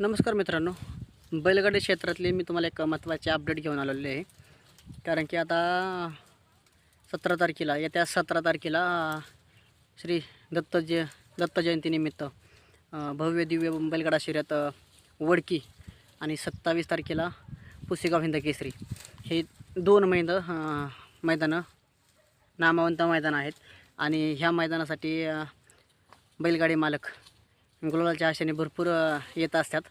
नमस्कार मित्रांनो. बैलगाडी क्षेत्रातले मी तुम्हाला एक महत्त्वाचे अपडेट घेऊन आलेले आहे. कारण की आता सतरा तारखेला येत्या सतरा तारखेला श्री दत्त जय दत्त जयंतीनिमित्त भव्य दिव्य बैलगाडा शर्यत वडकी आणि सत्तावीस तारखेला पुसेगाव हिंद केसरी. हे दोन मैद मैदानं नामवंत मैदान आहेत. आणि ह्या मैदानासाठी बैलगाडी मालक गुलालाच्या आशेने भरपूर येत असतात.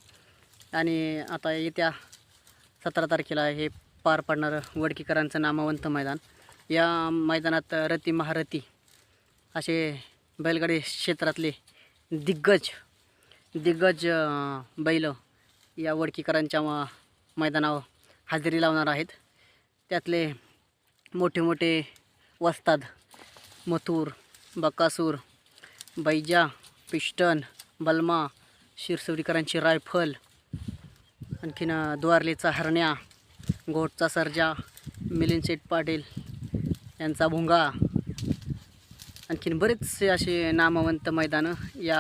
आणि आता येत्या सतरा तारखेला हे पार पडणारं वडकीकरांचं नामवंत मैदान. या मैदानात रती महारथी असे बैलगाडी क्षेत्रातले दिग्गज दिग्गज बैल या वडकीकरांच्या मैदानावर हजेरी लावणार आहेत. त्यातले मोठे मोठे वस्ताद मथुर बकासूर बैजा पिष्टन बलमा शिरसवडीकरांची रायफल आणखीन द्वारलेचा हरण्या गोटचा सर्जा मिलिंद शेठ पाटील यांचा भुंगा आणखीन बरेचसे असे नामवंत मैदानं या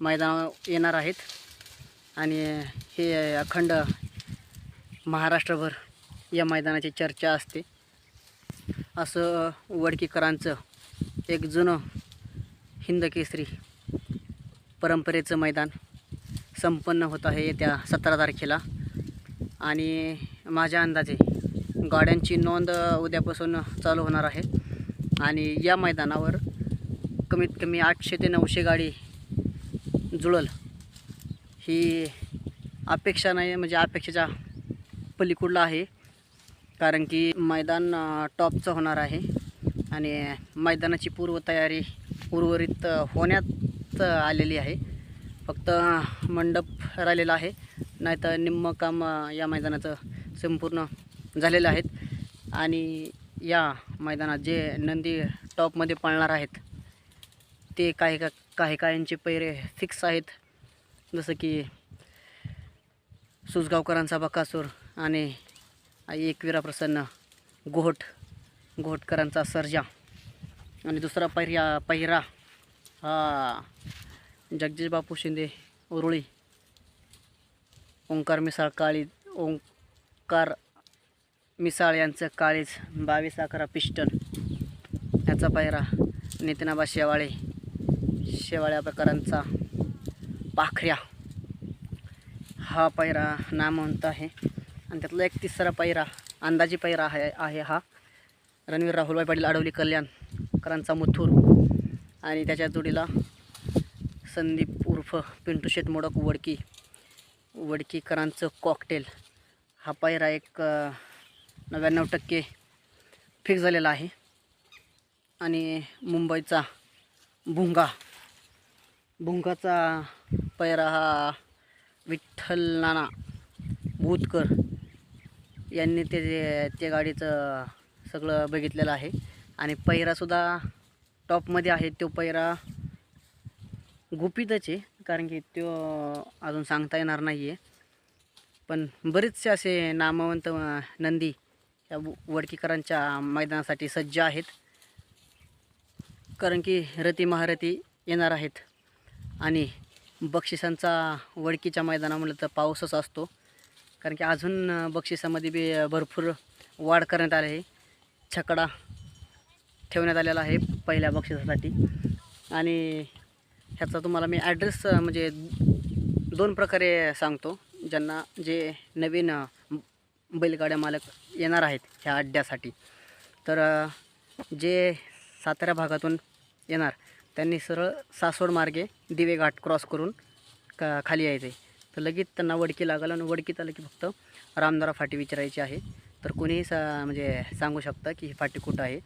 मैदानावर येणार आहेत. आणि हे अखंड महाराष्ट्रभर या मैदानाची चर्चा असते. असं वडकीकरांचं एक जुनं हिंद केसरी परंपरेचं मैदान संपन्न होत आहे येत्या सतरा तारखेला. आणि माझ्या अंदाजे गाड्यांची नोंद उद्यापासून चालू होणार आहे. आणि या मैदानावर कमीत कमी आठशे ते नऊशे गाडी जुळल ही अपेक्षा नाही म्हणजे अपेक्षेच्या पलीकुडला आहे. कारण की मैदान टॉपचं होणार आहे. आणि मैदानाची पूर्वतयारी उर्वरित होण्यात आलेली आहे. फक्त मंडप राहिलेला आहे. नाहीतर निम्म काम या मैदानाचं संपूर्ण झालेलं आहेत. आणि या मैदानात जे नंदी टॉपमध्ये पाळणार आहेत ते काही का काही कायांचे पैरे फिक्स आहेत. जसं की सुजगावकरांचा बकासूर आणि एकवीरा प्रसन्न गोहट गोहटकरांचा सर्जा. आणि दुसरा पहिरा पहिरा हा. जगदीश बापू शिंदे उरुळी. ओंकार मिसाळ काळी ओंकार मिसाळ यांचं काळीज बावीस अकरा पिस्टन. याचा पायरा नितीनाबा शेवाळे. शेवाळ्या प्रकारांचा पाखऱ्या. हा पायरा नामवंत आहे. आणि त्यातला एक तिसरा पायरा अंदाजी पायरा आहे आहे हा. रणवीर राहुलभाई पाटील आडवली कल्याणकरांचा मुथूर. आणि त्याच्या जोडीला संदीप उर्फ पिंटू शेट मोडक वडकी वडकीकरांचं कॉकटेल हा पायरा एक नव्याण्णव टक्के फिक्स झालेला आहे. आणि मुंबईचा भुंगा. भुंगाचा पैरा हा विठ्ठल नाना भूतकर यांनी ते त्या गाडीचं सगळं बघितलेलं आहे. आणि पैरासुद्धा टॉपमध्ये आहे तो पैरा. गुपितच आहे कारण की तो अजून सांगता येणार नाही आहे पण बरेचसे असे नामवंत नंदी या वडकीकरांच्या मैदानासाठी सज्ज आहेत. कारण की रती महारथी येणार आहेत. आणि बक्षिसांचा वडकीच्या मैदानामुळे तर पाऊसच असतो. कारण की अजून बक्षिसामध्ये बी भरपूर वाढ करण्यात आली आहे. छकडा ठेवण्यात आलेला आहे पहिल्या बक्षिसासाठी. आणि ह्याचा तुम्हाला मी ॲड्रेस म्हणजे दोन प्रकारे सांगतो. ज्यांना जे नवीन बैलगाड्या मालक येणार आहेत ह्या अड्ड्यासाठी. तर जे सातारा भागातून येणार त्यांनी सरळ सासवड मार्गे दिवे घाट क्रॉस करून का खाली यायचे तर लगेच त्यांना वडकी लागलं आणि वडकीत आलं की फक्त रामदारा फाटी विचारायची आहे. तर कोणीही सा म्हणजे सांगू शकता की ही फाटी कुठं आहे.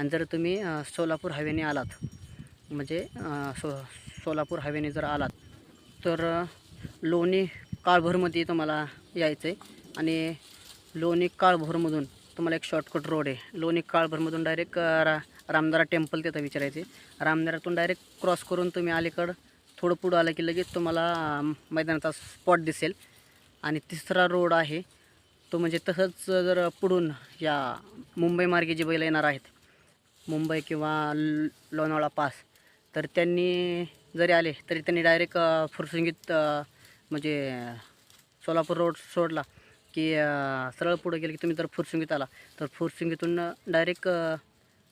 आणि जर तुम्ही सोलापूर हायवेने आलात म्हणजे सो सोलापूर हायवेने जर आलात तर लोणी काळभोरमध्ये तुम्हाला यायचं आहे आणि लोणी काळभोरमधून तुम्हाला एक शॉर्टकट रोड आहे. लोणी काळभोरमधून डायरेक्ट रा रामदारा टेम्पल तिथं विचारायचे रामदारातून डायरेक्ट क्रॉस करून तुम्ही अलीकडं थोडं पुढं आलं की लगेच तुम्हाला मैदानाचा स्पॉट दिसेल. आणि तिसरा रोड आहे तो म्हणजे तसंच जर पुढून या मुंबई मार्गे जे बैल येणार आहेत मुंबई किंवा लोणावळा पास तर त्यांनी जरी आले तरी त्यांनी डायरेक्ट फुरसुंगीत म्हणजे सोलापूर रोड सोडला की सरळ पुढे गेलं की तुम्ही जर फुरसुंगीत आला तर फुरसुंगीतून डायरेक्ट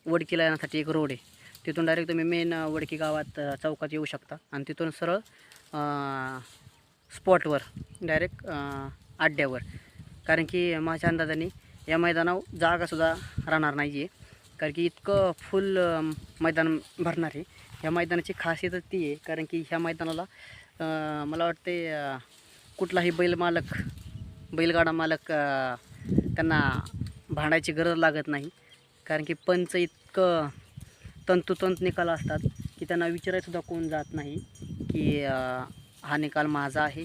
वडकीला येण्यासाठी एक रोड आहे. तिथून डायरेक्ट तुम्ही मेन वडकी गावात चौकात येऊ शकता आणि तिथून सरळ स्पॉटवर डायरेक्ट अड्ड्यावर. कारण की माझ्या अंदाजाने या मैदानावर जागासुद्धा राहणार नाही आहे कारण की इतकं फुल मैदान भरणार आहे. ह्या मैदानाची खासियतच ती आहे कारण की ह्या मैदानाला मला वाटते कुठलाही बैल मालक बैलगाडा मालक त्यांना भांडायची गरज लागत नाही. कारण की पंच इतकं तंतुतंत निकाल असतात की त्यांना विचारायसुद्धा कोण जात नाही की हा निकाल माझा आहे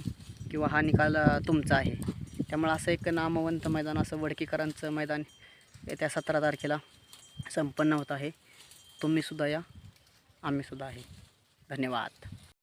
किंवा हा निकाल तुमचा आहे. त्यामुळे असं एक नामवंत मैदान असं वडकीकरांचं मैदान येत्या सतरा तारखेला. संपन्न होत आहे. तुम्हीसुद्धा या. आम्हीसुद्धा आहे. धन्यवाद.